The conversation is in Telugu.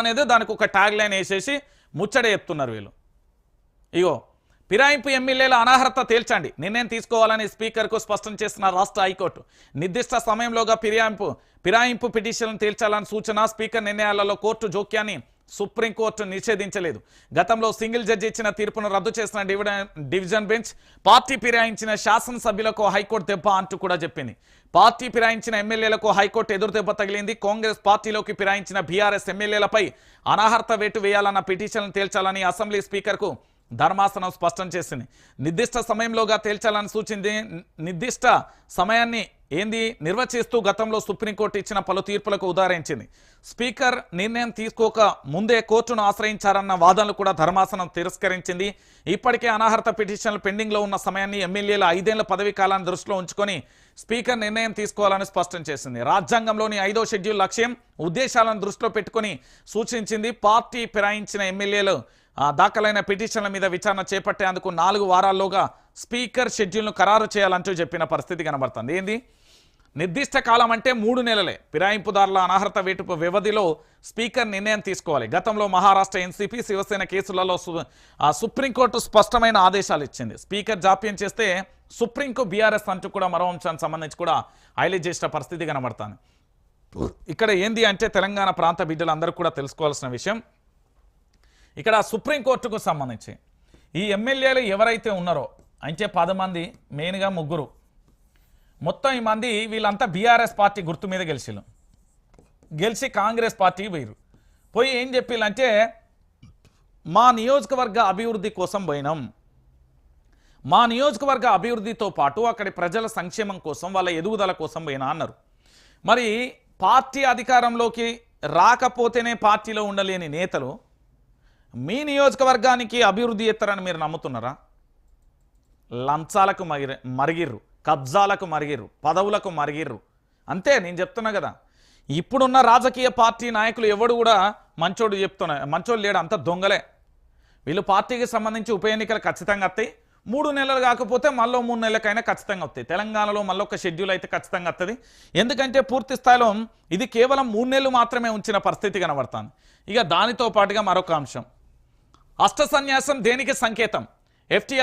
అనేది దానికి ఒక ట్యాగ్ లైన్ వేసేసి ముచ్చట చెప్తున్నారు వీళ్ళు. ఇగో ఫిరాయింపు ఎమ్మెల్యేల అనర్హత తేల్చండి. నిర్ణయం తీసుకోవాలని స్పీకర్కు స్పష్టం చేసిన రాష్ట్ర హైకోర్టు. నిర్దిష్ట సమయంలోగా ఫిరాయింపు ఫిరాయింపు పిటిషన్లను తేల్చాలని సూచన స్పీకర్ నిర్ణయాలలో కోర్టు జోక్యాన్ని సుప్రీంకోర్టు నిషేధించలేదు. గతంలో సింగిల్ జడ్జి ఇచ్చిన తీర్పును రద్దు చేసిన డివిజన్ బెంచ్ పార్టీ ఫిరాయించిన శాసనసభ్యులకు హైకోర్టు దెబ్బ అంటూ కూడా చెప్పింది. పార్టీ ఫిరాయించిన ఎమ్మెల్యేలకు హైకోర్టు ఎదురు దెబ్బ తగిలింది. కాంగ్రెస్ పార్టీలోకి ఫిరాయించిన బీఆర్ఎస్ ఎమ్మెల్యేలపై అనర్హత వేటు వేయాలన్న పిటిషన్లను తేల్చాలని అసెంబ్లీ స్పీకర్కు ధర్మాసనం స్పష్టం చేసింది. నిర్దిష్ట సమయంలోగా తేల్చాలని సూచింది. నిర్దిష్ట సమయాన్ని ఏంది? నిర్వచిస్తూ గతంలో సుప్రీంకోర్టు ఇచ్చిన పలు తీర్పులకు ఉదాహరించింది. స్పీకర్ నిర్ణయం తీసుకోక ముందే కోర్టును ఆశ్రయించారన్న వాదనలు కూడా ధర్మాసనం తిరస్కరించింది. ఇప్పటికే అనర్హత పిటిషన్లు పెండింగ్లో ఉన్న సమయాన్ని ఎమ్మెల్యేల ఐదేళ్ళ పదవీ కాలాన్ని దృష్టిలో ఉంచుకొని స్పీకర్ నిర్ణయం తీసుకోవాలని స్పష్టం చేసింది. రాజ్యాంగంలోని ఐదో షెడ్యూల్ లక్ష్యం ఉద్దేశాలను దృష్టిలో పెట్టుకొని సూచించింది. పార్టీ ఫిరాయించిన ఎమ్మెల్యేలు దాఖలైన పిటిషన్ల మీద విచారణ చేపట్టేందుకు నాలుగు వారాల్లోగా స్పీకర్ షెడ్యూల్ను ఖరారు చేయాలంటూ చెప్పిన పరిస్థితి కనబడుతుంది. ఏంది? నిర్దిష్ట కాలం అంటే మూడు నెలలే. ఫిరాయింపుదారుల అనర్హత వేటుపు వ్యవధిలో స్పీకర్ నిర్ణయం తీసుకోవాలి. గతంలో మహారాష్ట్ర ఎన్సీపీ శివసేన కేసులలో సు- ఆ సుప్రీంకోర్టు స్పష్టమైన ఆదేశాలు ఇచ్చింది. స్పీకర్ జాప్యం చేస్తే సుప్రీంకు బీఆర్ఎస్ అంటూ కూడా మరో అంశానికి సంబంధించి కూడా హైలైట్ చేసిన పరిస్థితి కనబడుతుంది. ఇక్కడ ఏంది అంటే తెలంగాణ ప్రాంత బిడ్డలందరూ కూడా తెలుసుకోవాల్సిన విషయం. ఇక్కడ సుప్రీంకోర్టుకు సంబంధించి ఈ ఎమ్మెల్యేలు ఎవరైతే ఉన్నారో అంటే పది మంది మెయిన్గా ముగ్గురు మొత్తం ఈ మంది వీళ్ళంతా బీఆర్ఎస్ పార్టీ గుర్తు మీద గెలిచిళ్ళు. గెలిచి కాంగ్రెస్ పార్టీకి పోయిరు పోయి ఏం చెప్పిళ్ళంటే మా నియోజకవర్గ అభివృద్ధి కోసం పోయినాం. మా నియోజకవర్గ అభివృద్ధితో పాటు అక్కడి ప్రజల సంక్షేమం కోసం వాళ్ళ ఎదుగుదల కోసం పోయినా అన్నారు. మరి పార్టీ అధికారంలోకి రాకపోతేనే పార్టీలో ఉండలేని నేతలు మీ నియోజకవర్గానికి అభివృద్ధి ఎత్తారని మీరు నమ్ముతున్నారా? లంచాలకు మగిరి మరిగిర్రు. కబ్జాలకు మరిగిర్రు పదవులకు మరిగిర్రు. అంతే నేను చెప్తున్నా కదా. ఇప్పుడున్న రాజకీయ పార్టీ నాయకులు ఎవడు కూడా మంచోడు చెప్తున్నా మంచోడు లేడు అంత దొంగలే. వీళ్ళు పార్టీకి సంబంధించి ఉప ఎన్నికలు ఖచ్చితంగా వస్తాయి. మూడు నెలలు కాకపోతే మళ్ళీ మూడు నెలలకైనా ఖచ్చితంగా వస్తాయి. తెలంగాణలో మళ్ళీ ఒక షెడ్యూల్ అయితే ఖచ్చితంగా వస్తుంది ఎందుకంటే పూర్తి స్థాయిలో ఇది కేవలం మూడు నెలలు మాత్రమే ఉంచిన పరిస్థితి కనబడుతుంది. ఇక దానితో పాటుగా మరొక అంశం. అష్ట సన్యాసం దేనికి సంకేతం? ఎఫ్టీఎల్